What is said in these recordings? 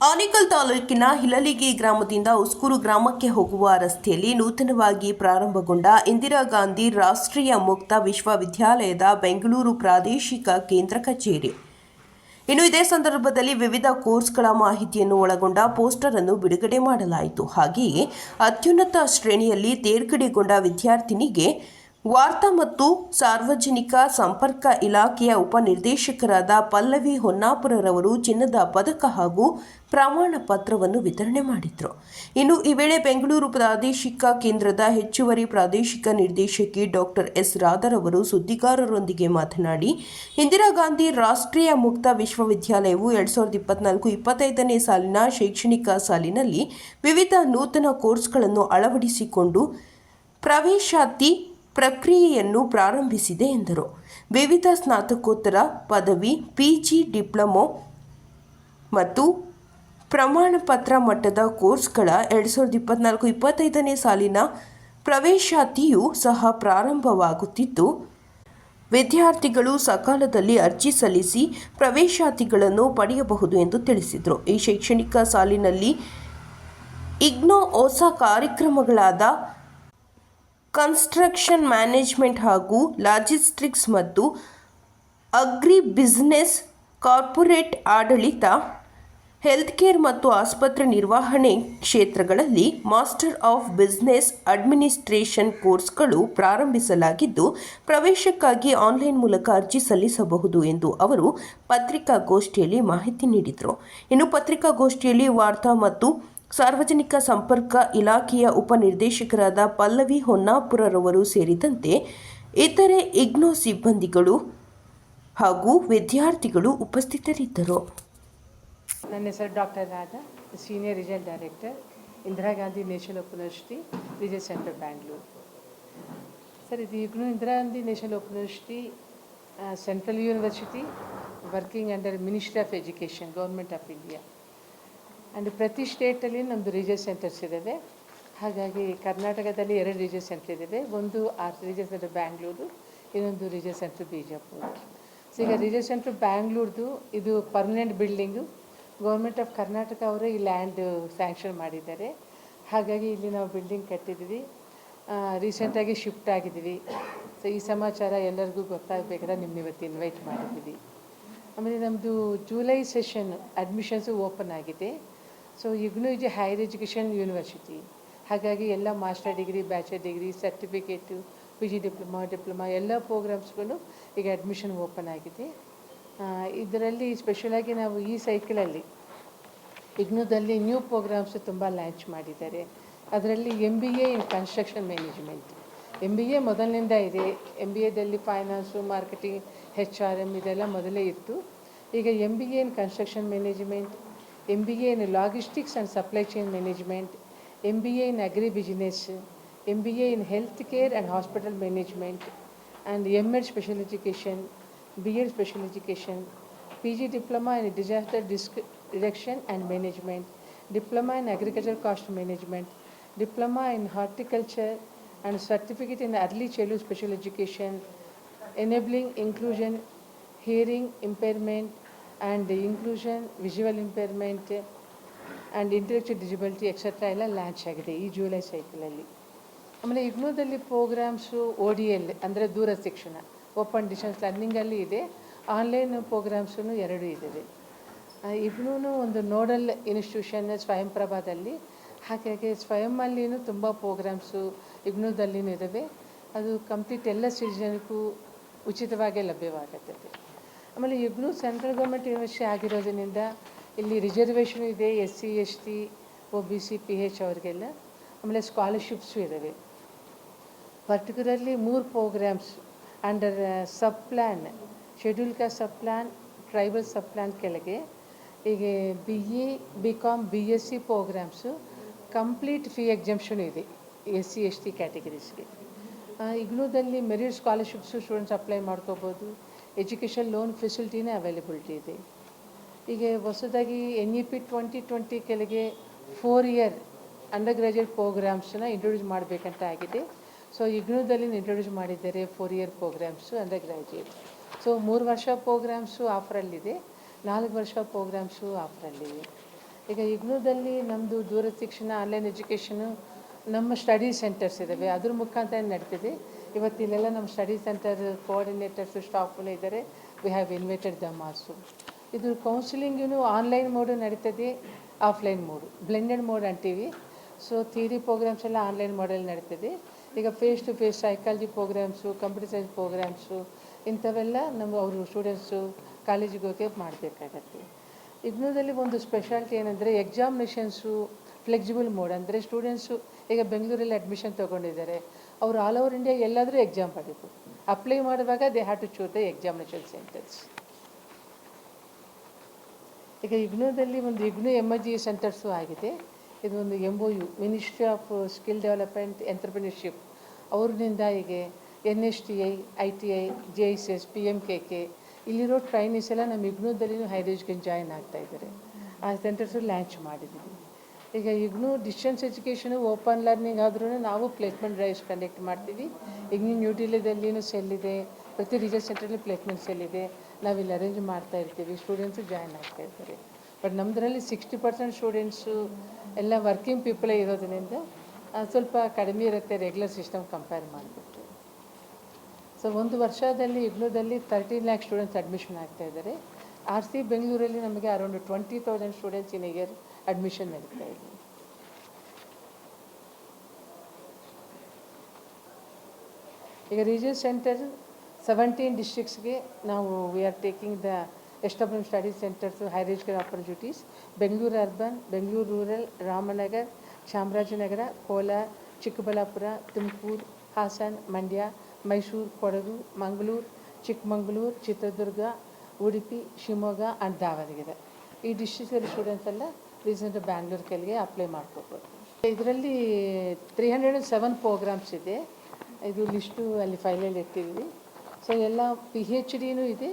ಆನೇಕಲ್ ತಾಲೂಕಿನ ಹಿಲಲಿಗಿ ಗ್ರಾಮದಿಂದ ಉಸ್ಕೂರು ಗ್ರಾಮಕ್ಕೆ ಹೋಗುವ ರಸ್ತೆಯಲ್ಲಿ ನೂತನವಾಗಿ ಪ್ರಾರಂಭಗೊಂಡ ಇಂದಿರಾ ಗಾಂಧಿ ರಾಷ್ಟ್ರೀಯ ಮುಕ್ತ ವಿಶ್ವವಿದ್ಯಾಲಯದ ಬೆಂಗಳೂರು ಪ್ರಾದೇಶಿಕ ಕೇಂದ್ರ ಕಚೇರಿ. ಇನ್ನು ಇದೇ ಸಂದರ್ಭದಲ್ಲಿ ವಿವಿಧ ಕೋರ್ಸ್ಗಳ ಮಾಹಿತಿಯನ್ನು ಒಳಗೊಂಡ ಪೋಸ್ಟರ್ ಅನ್ನು ಬಿಡುಗಡೆ ಮಾಡಲಾಯಿತು. ಹಾಗೆಯೇ ಅತ್ಯುನ್ನತ ಶ್ರೇಣಿಯಲ್ಲಿ ತೇರ್ಗಡೆಗೊಂಡ ವಿದ್ಯಾರ್ಥಿನಿಗೆ ವಾರ್ತಾ ಮತ್ತು ಸಾರ್ವಜನಿಕ ಸಂಪರ್ಕ ಇಲಾಖೆಯ ಉಪನಿರ್ದೇಶಕರಾದ ಪಲ್ಲವಿ ಹೊನ್ನಾಪುರರವರು ಚಿನ್ನದ ಪದಕ ಹಾಗೂ ಪ್ರಮಾಣ ಪತ್ರವನ್ನು ವಿತರಣೆ ಮಾಡಿದರು. ಇನ್ನು ಈ ವೇಳೆ ಬೆಂಗಳೂರು ಪ್ರಾದೇಶಿಕ ಕೇಂದ್ರದ ಹೆಚ್ಚುವರಿ ಪ್ರಾದೇಶಿಕ ನಿರ್ದೇಶಕಿ ಡಾಕ್ಟರ್ ಎಸ್. ರಾಧರವರು ಸುದ್ದಿಗಾರರೊಂದಿಗೆ ಮಾತನಾಡಿ, ಇಂದಿರಾ ಗಾಂಧಿ ರಾಷ್ಟ್ರೀಯ ಮುಕ್ತ ವಿಶ್ವವಿದ್ಯಾಲಯವು ಎರಡ್ ಸಾವಿರದ ಇಪ್ಪತ್ನಾಲ್ಕು ಇಪ್ಪತ್ತೈದನೇ ಸಾಲಿನ ಶೈಕ್ಷಣಿಕ ಸಾಲಿನಲ್ಲಿ ವಿವಿಧ ನೂತನ ಕೋರ್ಸ್ಗಳನ್ನು ಅಳವಡಿಸಿಕೊಂಡು ಪ್ರವೇಶಾತಿ ಪ್ರಕ್ರಿಯೆಯನ್ನು ಪ್ರಾರಂಭಿಸಿದೆ ಎಂದರು. ವಿವಿಧ ಸ್ನಾತಕೋತ್ತರ ಪದವಿ, ಪಿಜಿ ಡಿಪ್ಲೊಮೊ ಮತ್ತು ಪ್ರಮಾಣ ಪತ್ರ ಮಟ್ಟದ ಕೋರ್ಸ್ಗಳ ಎರಡು ಸಾವಿರದ ಇಪ್ಪತ್ನಾಲ್ಕು ಇಪ್ಪತ್ತೈದನೇ ಸಾಲಿನ ಪ್ರವೇಶಾತಿಯು ಸಹ ಪ್ರಾರಂಭವಾಗುತ್ತಿದ್ದು, ವಿದ್ಯಾರ್ಥಿಗಳು ಸಕಾಲದಲ್ಲಿ ಅರ್ಜಿ ಸಲ್ಲಿಸಿ ಪ್ರವೇಶಾತಿಗಳನ್ನು ಪಡೆಯಬಹುದು ಎಂದು ತಿಳಿಸಿದರು. ಈ ಶೈಕ್ಷಣಿಕ ಸಾಲಿನಲ್ಲಿ ಇಗ್ನೋ ಹೊಸ ಕಾರ್ಯಕ್ರಮಗಳಾದ ಕನ್ಸ್ಟ್ರಕ್ಷನ್ ಮ್ಯಾನೇಜ್ಮೆಂಟ್ ಹಾಗೂ ಲಾಜಿಸ್ಟಿಕ್ಸ್ ಮತ್ತು ಅಗ್ರಿ ಬಿಸ್ನೆಸ್ ಕಾರ್ಪೊರೇಟ್ ಆಡಳಿತ ಹೆಲ್ತ್ ಕೇರ್ ಮತ್ತು ಆಸ್ಪತ್ರೆ ನಿರ್ವಹಣೆ ಕ್ಷೇತ್ರಗಳಲ್ಲಿ ಮಾಸ್ಟರ್ ಆಫ್ ಬಿಸ್ನೆಸ್ ಅಡ್ಮಿನಿಸ್ಟ್ರೇಷನ್ ಕೋರ್ಸ್ಗಳು ಪ್ರಾರಂಭಿಸಲಾಗಿದ್ದು, ಪ್ರವೇಶಕ್ಕಾಗಿ ಆನ್ಲೈನ್ ಮೂಲಕ ಅರ್ಜಿ ಸಲ್ಲಿಸಬಹುದು ಎಂದು ಅವರು ಪತ್ರಿಕಾಗೋಷ್ಠಿಯಲ್ಲಿ ಮಾಹಿತಿ ನೀಡಿದರು. ಇನ್ನು ಪತ್ರಿಕಾಗೋಷ್ಠಿಯಲ್ಲಿ ವಾರ್ತಾ ಮತ್ತು ಸಾರ್ವಜನಿಕ ಸಂಪರ್ಕ ಇಲಾಖೆಯ ಉಪನಿರ್ದೇಶಕರಾದ ಪಲ್ಲವಿ ಹೊನ್ನಾಪುರರವರು ಸೇರಿದಂತೆ ಇತರೆ ಇಗ್ನೋ ಸಿಬ್ಬಂದಿಗಳು ಹಾಗೂ ವಿದ್ಯಾರ್ಥಿಗಳು ಉಪಸ್ಥಿತರಿದ್ದರು. ನನ್ನ ಹೆಸರು doctor Radha, senior regional director, Indira Gandhi national open university regional centre Bangalore. Sir, ಇದು IGNOU Indira Gandhi national open university central university working under ministry of education, government of India. And ಪ್ರತಿ ಸ್ಟೇಟಲ್ಲಿ ನಮ್ಮದು ರಿಜಲ್ centres ಇದ್ದಾವೆ ಹಾಗಾಗಿ ಕರ್ನಾಟಕದಲ್ಲಿ ಎರಡು ರಿಜಲ್ centre ಇದ್ದಾವೆ ಒಂದು ಆ ರಿಜಲ್ ಸೆಂಟರ್ ಬ್ಯಾಂಗ್ಳೂರು ಇನ್ನೊಂದು ರಿಜಲ್ ಸೆಂಟರ್ ಬಿಜಾಪುರ ಸೊ ಈಗ ರಿಜಲ್ ಸೆಂಟರ್ ಬ್ಯಾಂಗ್ಳೂರ್ದು ಇದು permanent building government of Karnataka ಅವರೇ ಈ ಲ್ಯಾಂಡ್ ಸ್ಯಾಂಕ್ಷನ್ ಮಾಡಿದ್ದಾರೆ. ಹಾಗಾಗಿ ಇಲ್ಲಿ ನಾವು ಬಿಲ್ಡಿಂಗ್ ಕಟ್ಟಿದ್ದೀವಿ. ರೀಸೆಂಟಾಗಿ ಶಿಫ್ಟ್ ಆಗಿದ್ದೀವಿ. ಸೊ ಈ ಸಮಾಚಾರ ಎಲ್ಲರಿಗೂ ಗೊತ್ತಾಗಬೇಕಾದ್ರೆ ನಿಮ್ಮನ್ನ ಇವತ್ತು ಇನ್ವೈಟ್ ಮಾಡಿದ್ದೀವಿ. ಆಮೇಲೆ ನಮ್ಮದು ಜುಲೈ ಸೆಷನ್ ಅಡ್ಮಿಷನ್ಸು ಓಪನ್ ಆಗಿದೆ. ಸೊ ಇಗ್ನೂ ಇದೆ ಹೈಯರ್ ಎಜುಕೇಷನ್ ಯೂನಿವರ್ಸಿಟಿ ಹಾಗಾಗಿ ಎಲ್ಲ master degree bachelor degree certificate P G diploma diploma ಎಲ್ಲ ಪ್ರೋಗ್ರಾಮ್ಸ್ಗಳು ಈಗ ಅಡ್ಮಿಷನ್ ಓಪನ್ ಆಗಿದೆ ಇದರಲ್ಲಿ ಸ್ಪೆಷಲಾಗಿ ನಾವು ಈ ಸೈಕಲಲ್ಲಿ ಇಗ್ನೂದಲ್ಲಿ ನ್ಯೂ ಪ್ರೋಗ್ರಾಮ್ಸ್ ತುಂಬ ಲಾಂಚ್ ಮಾಡಿದ್ದಾರೆ ಅದರಲ್ಲಿ M B A in construction management M B A ಮೊದಲಿನಿಂದ ಇದೆ M B ಎದಲ್ಲಿ finance marketing H R M ಇದೆಲ್ಲ ಮೊದಲೇ ಇತ್ತು ಈಗ M B A in construction management MBA in Logistics and Supply Chain Management, MBA in Agribusiness, MBA in Healthcare and Hospital Management, and MED Special Education, BL Special Education, PG Diploma in Disaster Reduction and Management, Diploma in Agricultural Cost Management, Diploma in Horticulture, and Certificate in Early Childhood Special Education, Enabling Inclusion, Hearing Impairment, and inclusion visual impairment and intellectual disability etcetera ಎಲ್ಲ launch ಆಗಿದೆ ಈ July ಸೈಕಲಲ್ಲಿ ಆಮೇಲೆ ಇಗ್ನೋದಲ್ಲಿ programs O D L ಅಂದರೆ ದೂರ ಶಿಕ್ಷಣ open distance ಲರ್ನಿಂಗಲ್ಲಿ ಇದೆ ಆನ್ಲೈನ್ ಪ್ರೋಗ್ರಾಮ್ಸೂ ಎರಡು ಇದ್ದಾವೆ ಇಗ್ನೂ ಒಂದು ನೋಡಲ್ ಇನ್ಸ್ಟಿಟ್ಯೂಷನ್ ಸ್ವಯಂಪ್ರಭಾದಲ್ಲಿ ಹಾಗಾಗಿ ಸ್ವಯಂಲ್ಲಿಯೂ ತುಂಬ ಪ್ರೋಗ್ರಾಮ್ಸು ಇಗ್ನೋದಲ್ಲಿಯೂ ಇದ್ದಾವೆ ಅದು ಕಂಪ್ಲೀಟ್ ಎಲ್ಲ ಸಿಟಿಜನ್ಗೂ ಉಚಿತವಾಗಿ ಲಭ್ಯವಾಗುತ್ತದೆ ಆಮೇಲೆ ಇಗ್ನೂ ಸೆಂಟ್ರಲ್ ಗೌರ್ಮೆಂಟ್ ಯೂನಿವರ್ಸಿಟಿ ಆಗಿರೋದ್ರಿಂದ ಇಲ್ಲಿ ರಿಸರ್ವೇಷನ್ ಇದೆ, S C, S T O B C, P H ಅವ್ರಿಗೆಲ್ಲ. ಆಮೇಲೆ ಸ್ಕಾಲರ್ಶಿಪ್ಸು ಇದ್ದಾವೆ ಪರ್ಟಿಕ್ಯುಲರ್ಲಿ ಮೂರು programmes under sub plan scheduled caste sub plan tribal sub plan ಕೆಳಗೆ. ಈಗ B E B com B S C programmes complete fee exemption ಇದೆ S C, S T ಕ್ಯಾಟಗರೀಸ್ಗೆ. ಇಗ್ನೂದಲ್ಲಿ merit scholarships students apply ಮಾಡ್ಕೋಬೋದು. Education loan ಫೆಸಿಲಿಟಿನೇ availability ಇದೆ. ಈಗ ಹೊಸದಾಗಿ N E P twenty twenty ಕೆಳಗೆ ಫೋರ್ ಇಯರ್ ಅಂಡರ್ ಗ್ರ್ಯಾಜುಯೇಟ್ ಪ್ರೋಗ್ರಾಮ್ಸನ್ನ ಇಂಟ್ರೊಡ್ಯೂಸ್ ಮಾಡಬೇಕಂತ ಆಗಿದೆ. ಸೊ ಇಗ್ನೂದಲ್ಲಿ ಇಂಟ್ರೊಡ್ಯೂಸ್ ಮಾಡಿದ್ದಾರೆ four year programmes undergraduate so ಮೂರು ವರ್ಷ ಪ್ರೋಗ್ರಾಮ್ಸು ಆಫರಲ್ಲಿದೆ ನಾಲ್ಕು ವರ್ಷ ಪ್ರೋಗ್ರಾಮ್ಸು ಆಫರಲ್ಲಿದೆ ಈಗ ಇಗ್ನೂದಲ್ಲಿ ನಮ್ಮದು ದೂರ ಶಿಕ್ಷಣ ಆನ್ಲೈನ್ ಎಜುಕೇಷನು ನಮ್ಮ ಸ್ಟಡಿ ಸೆಂಟರ್ಸ್ ಇದ್ದಾವೆ ಅದ್ರ ಮುಖಾಂತರ ನಡೀತಿದೆ? ಇವತ್ತು ಇಲ್ಲೆಲ್ಲ ನಮ್ಮ ಸ್ಟಡಿ ಸೆಂಟರ್ ಕೋಆರ್ಡಿನೇಟರ್ಸು ಸ್ಟಾಫ್ಗಳು ಇದ್ದಾರೆ. We have invited them also ಇದು ಕೌನ್ಸಿಲಿಂಗೂ ಆನ್ಲೈನ್ ಮೋಡು ನಡೀತದೆ ಆಫ್ಲೈನ್ ಮೋಡು ಬ್ಲೆಂಡೆಡ್ ಮೋಡ್ ಅಂತೀವಿ. ಸೊ ಥಿಯರಿ ಪ್ರೋಗ್ರಾಮ್ಸ್ ಎಲ್ಲ ಆನ್ಲೈನ್ ಮೋಡಲ್ಲಿ ನಡೀತದೆ. ಈಗ face to face psychology programmes computer science programmes ಇಂಥವೆಲ್ಲ ನಮ್ಮ ಅವರು ಸ್ಟೂಡೆಂಟ್ಸು ಕಾಲೇಜಿಗೆ ಹೋಗಿ ಮಾಡಬೇಕಾಗತ್ತೆ. ಇಗ್ನೂದಲ್ಲಿ ಒಂದು ಸ್ಪೆಷಾಲಿಟಿ ಏನಂದರೆ ಎಕ್ಸಾಮಿನೇಷನ್ಸು ಫ್ಲೆಕ್ಸಿಬಲ್ ಮೋಡ್ ಅಂದರೆ ಸ್ಟೂಡೆಂಟ್ಸು ಈಗ ಬೆಂಗಳೂರಲ್ಲಿ ಅಡ್ಮಿಷನ್ ತೊಗೊಂಡಿದ್ದಾರೆ. ಅವರು ಆಲ್ ಓವರ್ ಇಂಡಿಯಾ ಎಲ್ಲಾದರೂ ಎಕ್ಸಾಮ್ ಬರೀಬೇಕು ಅಪ್ಲೈ ಮಾಡುವಾಗ they have to choose the examination centres ಈಗ ಇಗ್ನೂದಲ್ಲಿ ಒಂದು IGNOU M I G centres ಆಗಿದೆ. ಇದು ಒಂದು M O U ministry of skill development entrepreneurship ಅವ್ರನಿಂದ ಈಗ N S T I I T I J S S P M K K ಇಲ್ಲಿರೋ trainees ಎಲ್ಲ ನಮ್ಮ ಇಗ್ನೋದಲ್ಲಿ ಹೈರ್ ಎಜುಕೇಷನ್ ಜಾಯಿನ್ ಆಗ್ತಾ ಇದ್ದಾರೆ. ಆ ಸೆಂಟರ್ಸು ಲ್ಯಾಂಚ್ ಮಾಡಿದ್ದೀವಿ. ಈಗ IGNOU distance education open learning ಆದ್ರೂ ನಾವು ಪ್ಲೇಸ್ಮೆಂಟ್ ಡ್ರೈವ್ಸ್ ಕಂಡಕ್ಟ್ ಮಾಡ್ತೀವಿ. ಈಗ ನ್ಯೂ ಡೆಲ್ಲಿದಲ್ಲಿನೂ ಸೆಲ್ ಇದೆ. ಪ್ರತಿ ರಿಸರ್ಚ್ ಸೆಂಟ್ರಲ್ಲಿ ಪ್ಲೇಸ್ಮೆಂಟ್ ಸೆಲ್ ಇದೆ. ನಾವು ಇಲ್ಲಿ ಅರೇಂಜ್ ಮಾಡ್ತಾ ಇರ್ತೀವಿ. ಸ್ಟೂಡೆಂಟ್ಸು ಜಾಯ್ನ್ ಆಗ್ತಾ ಇರ್ತಾರೆ ಬಟ್ ನಮ್ಮದ್ರಲ್ಲಿ ಸಿಕ್ಸ್ಟಿ ಪರ್ಸೆಂಟ್ ಸ್ಟೂಡೆಂಟ್ಸು ಎಲ್ಲ ವರ್ಕಿಂಗ್ ಪೀಪಲೇ ಇರೋದ್ರಿಂದ ಸ್ವಲ್ಪ ಕಡಿಮೆ ಇರುತ್ತೆ ರೆಗ್ಯುಲರ್ ಸಿಸ್ಟಮ್ ಕಂಪೇರ್ ಮಾಡಿಬಿಟ್ಟು. ಸೊ ಒಂದು ವರ್ಷದಲ್ಲಿ ಇಗ್ನೂದಲ್ಲಿ ತರ್ಟೀನ್ ಲ್ಯಾಕ್ ಸ್ಟೂಡೆಂಟ್ಸ್ ಅಡ್ಮಿಷನ್ ಆಗ್ತಾ ಇದ್ದಾರೆ. ಆರ್ ಸಿ ಬೆಂಗಳೂರಲ್ಲಿ ನಮಗೆ around twenty thousand students in year admission ನಡೀತಾ ಇದೆ ಈಗ ರೀಜನ್ ಸೆಂಟರ್ ಸೆವೆಂಟೀನ್ ಡಿಸ್ಟ್ರಿಕ್ಸ್ಗೆ ನಾವು we are taking the establishment study centres higher education opportunities Bengaluru urban Bengaluru rural Ramanagar Chamarajanagar Kolar Chikkaballapur Tumakuru Hassan Mandya Mysuru Kodagu Mangaluru Chikmagalur Chitradurga Udupi Shivamogga and Davanagere ಈ ಡಿಸ್ಟ್ರಿಕ್ಟಲ್ಲಿ students ಎಲ್ಲ recent Bangalore ಕೆಲಗೆ apply ಮಾಡ್ಕೋಬೋದು. ಇದರಲ್ಲಿ three hundred and seven programmes ಇದೆ. ಇದು list ಅಲ್ಲಿ ಫೈಲಲ್ಲಿ ಇಟ್ಟಿದ್ದೀವಿ. ಸೊ ಎಲ್ಲ ಪಿ ಹೆಚ್ ಡಿನೂ ಇದೆ.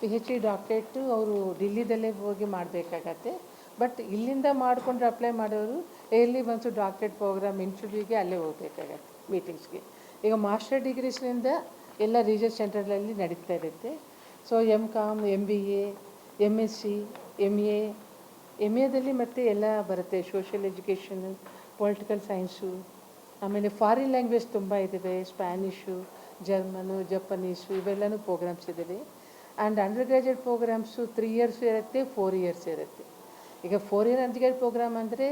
ಪಿ ಹೆಚ್ ಡಿ ಡಾಕ್ಟ್ರೇಟು ಅವರು ಡಿಲ್ಲಿದಲ್ಲೇ ಹೋಗಿ ಮಾಡಬೇಕಾಗತ್ತೆ. ಬಟ್ ಇಲ್ಲಿಂದ ಮಾಡಿಕೊಂಡ್ರೆ ಅಪ್ಲೈ ಮಾಡೋರು ಎಲ್ಲಿ ಬಂತು ಡಾಕ್ಟ್ರೇಟ್ ಪ್ರೋಗ್ರಾಮ್ ಇಂಟರ್ವ್ಯೂಗೆ ಅಲ್ಲೇ ಹೋಗಬೇಕಾಗತ್ತೆ ಮೀಟಿಂಗ್ಸ್ಗೆ ಈಗ ಮಾಸ್ಟರ್ ಡಿಗ್ರೀಸ್ನಿಂದ ಎಲ್ಲ ರಿಸರ್ಚ್ ಸೆಂಟರ್ಗಳಲ್ಲಿ ನಡೀತಾ ಇರುತ್ತೆ. So M com M B A M S C M A M ಎದಲ್ಲಿ ಮತ್ತೆ ಎಲ್ಲ ಬರುತ್ತೆ. ಸೋಷಿಯಲ್ ಎಜುಕೇಷನು ಪೊಲಿಟಿಕಲ್ ಸೈನ್ಸು ಆಮೇಲೆ ಫಾರಿನ್ ಲ್ಯಾಂಗ್ವೇಜ್ ತುಂಬ ಇದ್ದಾವೆ ಸ್ಪ್ಯಾನಿಷು ಜರ್ಮನು ಜಪನೀಸು ಇವೆಲ್ಲನೂ ಪ್ರೋಗ್ರಾಮ್ಸ್ ಇದ್ದಾವೆ and undergraduate programmes three years ಇರುತ್ತೆ ಫೋರ್ ಇಯರ್ಸ್ ಇರುತ್ತೆ. ಈಗ ಫೋರ್ ಇಯರ್ ಅಂಡರ್ ಪ್ರೋಗ್ರಾಮ್ ಅಂದರೆ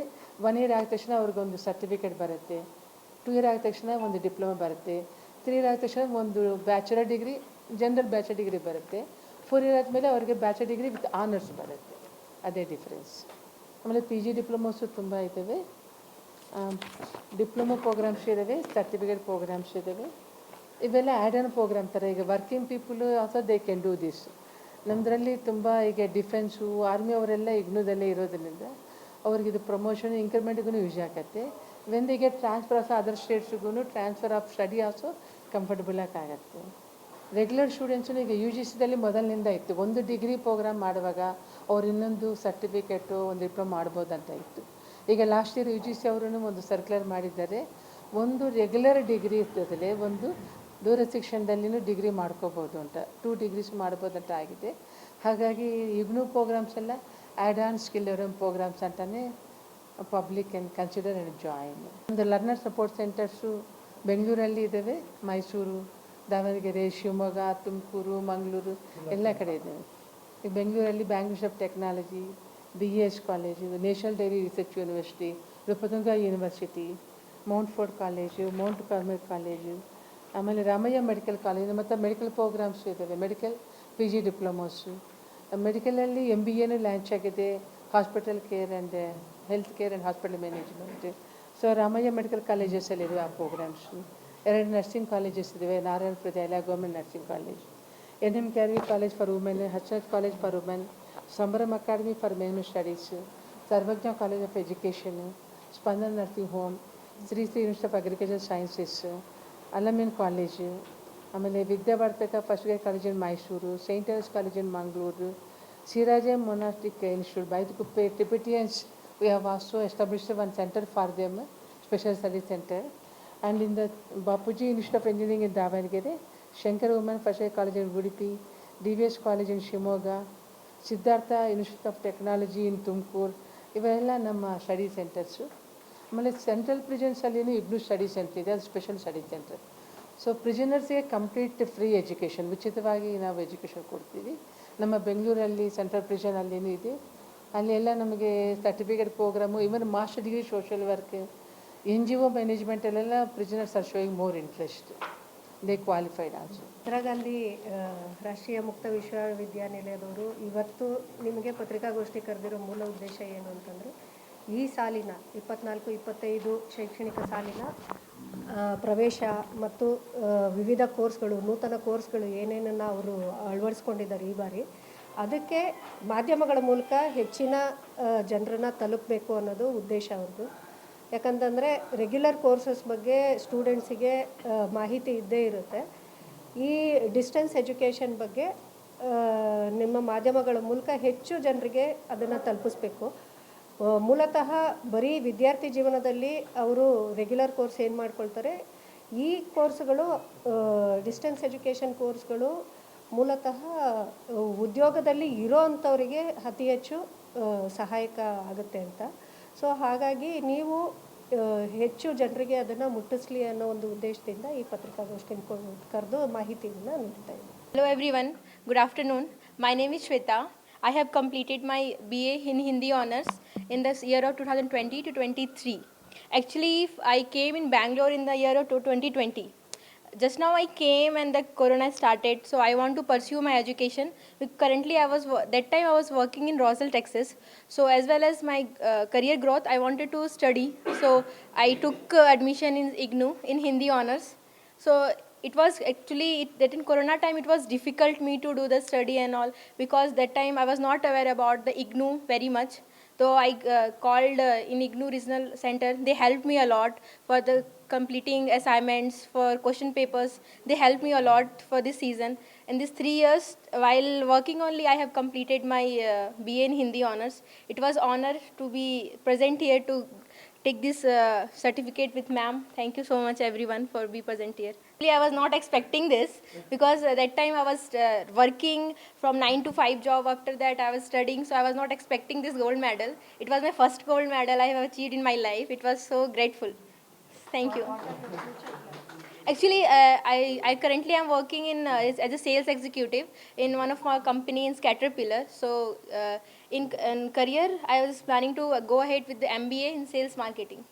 ಒನ್ ಇಯರ್ ಆದ ತಕ್ಷಣ ಅವ್ರಿಗೊಂದು ಸರ್ಟಿಫಿಕೇಟ್ ಬರುತ್ತೆ. ಟೂ ಇಯರ್ ಆದ ತಕ್ಷಣ ಒಂದು ಡಿಪ್ಲೊಮಾ ಬರುತ್ತೆ. ತ್ರೀ ಇಯರ್ ಆದ ತಕ್ಷಣ ಒಂದು bachelor degree general bachelor degree ಬರುತ್ತೆ. ಫೋರ್ ಇಯರ್ ಆದಮೇಲೆ ಅವರಿಗೆ ಬ್ಯಾಚುಲರ್ ಡಿಗ್ರಿ ವಿತ್ ಆನರ್ಸ್ ಬರುತ್ತೆ. ಅದೇ ಡಿಫ್ರೆನ್ಸ್ ಆಮೇಲೆ ಪಿ ಜಿ ಡಿಪ್ಲೊಮೋಸು ತುಂಬ ಇದ್ದಾವೆ ಡಿಪ್ಲೊಮೊ ಪ್ರೋಗ್ರಾಮ್ಸ್ ಇದ್ದಾವೆ ಸರ್ಟಿಫಿಕೇಟ್ ಪ್ರೋಗ್ರಾಮ್ಸ್ ಇದ್ದಾವೆ ಇವೆಲ್ಲ ಆ್ಯಡ್ ಆನ್ ಪ್ರೋಗ್ರಾಮ್ ಥರ ಈಗ working people also they can do this ನಮ್ಮದ್ರಲ್ಲಿ ತುಂಬ ಈಗ ಡಿಫೆನ್ಸು ಆರ್ಮಿ ಅವರೆಲ್ಲ ಇಗ್ನೂದಲ್ಲೇ ಇರೋದ್ರಿಂದ ಅವ್ರಿಗೆ ಇದು ಪ್ರಮೋಷನ್ ಇನ್ಕ್ರಿಮೆಂಟ್ಗೂ ಯೂಸ್ ಆಗತ್ತೆ. When get transfer of other ಸ್ಟೇಟ್ಸ್ಗೂ transfer of study also comfortable ಆಗುತ್ತೆ. ರೆಗ್ಯುಲರ್ ಸ್ಟೂಡೆಂಟ್ಸು ಈಗ ಯು ಜಿ ಸಿದಲ್ಲಿ ಮೊದಲಿನಿಂದ ಇತ್ತು. ಒಂದು ಡಿಗ್ರಿ ಪ್ರೋಗ್ರಾಮ್ ಮಾಡುವಾಗ ಅವ್ರು ಇನ್ನೊಂದು ಸರ್ಟಿಫಿಕೇಟು ಒಂದು ಡಿಪ್ಲೊಮಾ ಮಾಡ್ಬೋದಂತ ಇತ್ತು. ಈಗ last year U G C ಅವರು ಒಂದು ಸರ್ಕ್ಯುಲರ್ ಮಾಡಿದ್ದಾರೆ. ಒಂದು ರೆಗ್ಯುಲರ್ ಡಿಗ್ರಿ ಇರ್ತದಲ್ಲೇ, ಒಂದು ದೂರ ಶಿಕ್ಷಣದಲ್ಲಿನೂ ಡಿಗ್ರಿ ಮಾಡ್ಕೋಬೋದು ಅಂತ. ಟೂ ಡಿಗ್ರೀಸ್ ಮಾಡ್ಬೋದಂತ ಆಗಿದೆ. ಹಾಗಾಗಿ ಇಗ್ನೂ ಪ್ರೋಗ್ರಾಮ್ಸ್ ಎಲ್ಲ add on skill develop programmes ಅಂತಲೇ public and consider and join ಒಂದು ಲರ್ನರ್ ಸಪೋರ್ಟ್ ಸೆಂಟರ್ಸು ಬೆಂಗಳೂರಲ್ಲಿ ಇದ್ದಾವೆ ಮೈಸೂರು ದಾವಣಗೆರೆ, ಶಿವಮೊಗ್ಗ, ತುಮಕೂರು, ಮಂಗಳೂರು ಎಲ್ಲ ಕಡೆ ಇದೆ ಈಗ ಬೆಂಗಳೂರಲ್ಲಿ Bangalore of technology B S college national dairy research university Nrupatunga university mount Ford college mount Carmel college ಆಮೇಲೆ ರಾಮಯ್ಯ ಮೆಡಿಕಲ್ ಕಾಲೇಜು ಮತ್ತು ಮೆಡಿಕಲ್ ಪ್ರೋಗ್ರಾಮ್ಸು ಇದ್ದಾವೆ. ಮೆಡಿಕಲ್ ಪಿ ಜಿ ಡಿಪ್ಲೊಮೋಸು ಮೆಡಿಕಲಲ್ಲಿ ಎಂ ಬಿ ಎನೂ ಲ್ಯಾಂಚ್ ಆಗಿದೆ. Hospital care and health care and hospital management so Ramaiah medical ಕಾಲೇಜಸ್ಸಲ್ಲಿರುವ ಆ programmes ಎರಡು nursing colleges ಇದ್ದಾವೆ ನಾರಾಯಣಪುರದ ಎಲ್ಲ government nursing college N M Carey college for women Hazrat college for women Sambhram academy for men studies Sarvagna college of education Spandana nursing home Shri Shri university of agriculture sciences Alameen college ಆಮೇಲೆ ವಿದ್ಯಾವರ್ಧಕ ಪಶುಗೆ college in Mysuru Saint ಆಲ್ಸ್ college in Mangaluru Sera Je monastic institute Bylakuppe Tibetans we have also established one centre for them special study centre and in the Bapuji institute of engineering in Davanagere Shankara women first college in Udupi D V S college in Shivamogga Siddhartha institute of technology in Tumakuru ಇವೆಲ್ಲ ನಮ್ಮ study centres ಆಮೇಲೆ central ಪ್ರಿಜನ್ಸಲ್ಲಿನೂ ಇಬ್ಬರು study centre ಇದೆ, ಅದು special study centre so ಪ್ರಿಜನರ್ಸ್ಗೆ complete free education ಉಚಿತವಾಗಿ ನಾವು ಎಜುಕೇಷನ್ ಕೊಡ್ತೀವಿ. ನಮ್ಮ ಬೆಂಗಳೂರಲ್ಲಿ ಸೆಂಟ್ರಲ್ ಪ್ರಿಜನಲ್ಲಿನೂ ಇದೆ. ಅಲ್ಲೆಲ್ಲ ನಮಗೆ certificate programme even master degree social work N G O ಮ್ಯಾನೇಜ್ಮೆಂಟಲ್ಲೆಲ್ಲ prisoners are showing more interest they qualified also ಆ, ರಾಷ್ಟ್ರೀಯ ಮುಕ್ತ ವಿಶ್ವವಿದ್ಯಾನಿಲಯದವರು ಇವತ್ತು ನಿಮಗೆ ಪತ್ರಿಕಾಗೋಷ್ಠಿ ಕರೆದಿರೋ ಮೂಲ ಉದ್ದೇಶ ಏನು ಅಂತಂದರೆ ಈ ಸಾಲಿನ ಇಪ್ಪತ್ನಾಲ್ಕು ಇಪ್ಪತ್ತೈದು ಶೈಕ್ಷಣಿಕ ಸಾಲಿನ ಪ್ರವೇಶ ಮತ್ತು ವಿವಿಧ ಕೋರ್ಸ್ಗಳು ನೂತನ ಕೋರ್ಸ್ಗಳು ಏನೇನನ್ನು ಅವರು ಅಳವಡಿಸ್ಕೊಂಡಿದ್ದಾರೆ ಈ ಬಾರಿ ಅದಕ್ಕೆ ಮಾಧ್ಯಮಗಳ ಮೂಲಕ ಹೆಚ್ಚಿನ ಜನರನ್ನು ತಲುಪಬೇಕು ಅನ್ನೋದು ಉದ್ದೇಶ ಅವ್ರದ್ದು. ಯಾಕಂತಂದರೆ ರೆಗ್ಯುಲರ್ ಕೋರ್ಸಸ್ ಬಗ್ಗೆ ಸ್ಟೂಡೆಂಟ್ಸಿಗೆ ಮಾಹಿತಿ ಇದ್ದೇ ಇರುತ್ತೆ. ಈ ಡಿಸ್ಟೆನ್ಸ್ ಎಜುಕೇಷನ್ ಬಗ್ಗೆ ನಿಮ್ಮ ಮಾಧ್ಯಮಗಳ ಮೂಲಕ ಹೆಚ್ಚು ಜನರಿಗೆ ಅದನ್ನು ತಲುಪಿಸ್ಬೇಕು. ಮೂಲತಃ ಬರೀ ವಿದ್ಯಾರ್ಥಿ ಜೀವನದಲ್ಲಿ ಅವರು ರೆಗ್ಯುಲರ್ ಕೋರ್ಸ್ ಏನು ಮಾಡ್ಕೊಳ್ತಾರೆ, ಈ ಕೋರ್ಸ್ಗಳು ಡಿಸ್ಟೆನ್ಸ್ ಎಜುಕೇಷನ್ ಕೋರ್ಸ್ಗಳು ಮೂಲತಃ ಉದ್ಯೋಗದಲ್ಲಿ ಇರೋ ಅಂಥವರಿಗೆ ಅತಿ ಹೆಚ್ಚು ಸಹಾಯಕ ಆಗುತ್ತೆ ಅಂತ. ಸೊ ಹಾಗಾಗಿ ನೀವು ಹೆಚ್ಚು ಜನರಿಗೆ ಅದನ್ನು ಮುಟ್ಟಿಸ್ಲಿ ಅನ್ನೋ ಒಂದು ಉದ್ದೇಶದಿಂದ ಈ ಪತ್ರಿಕಾಗೋಷ್ಠಿಯನ್ನು ಕರೆದು ಮಾಹಿತಿಯನ್ನು ನೀಡ್ತಾ ಇದ್ದೀನಿ. Hello everyone good afternoon my name is Shweta I have completed my B A in Hindi honours in this year of two thousand twenty two twenty three actually I came in Bangalore in the year of two twenty twenty Just now I came and the corona started, so I want to pursue my education. Currently, I was that time I was working in Roswell, Texas. So as well as my uh, career growth, I wanted to study. So I took uh, admission in IGNU in Hindi honors. So it was actually it, that in corona time it was difficult me to do the study and all because that time i was not aware about the ignu very much though i uh, called uh, in ignu regional center they helped me a lot for the completing assignments for question papers. They helped me a lot for this season. In these 3 years while working only i have completed my uh, ba in hindi honors it was honor to be present here to take this uh, certificate with ma'am. Thank you so much everyone for be present here. I was not expecting this because uh, that time I was uh, working from 9 to 5 job. After that I was studying so I was not expecting this gold medal. It was my first gold medal I have achieved in my life. It was so grateful. Thank you. Actually, uh, I, I currently am working in uh, as- as a sales executive in one of my company in Caterpillar. So uh, in, in career, I was planning to go ahead with the MBA in sales marketing.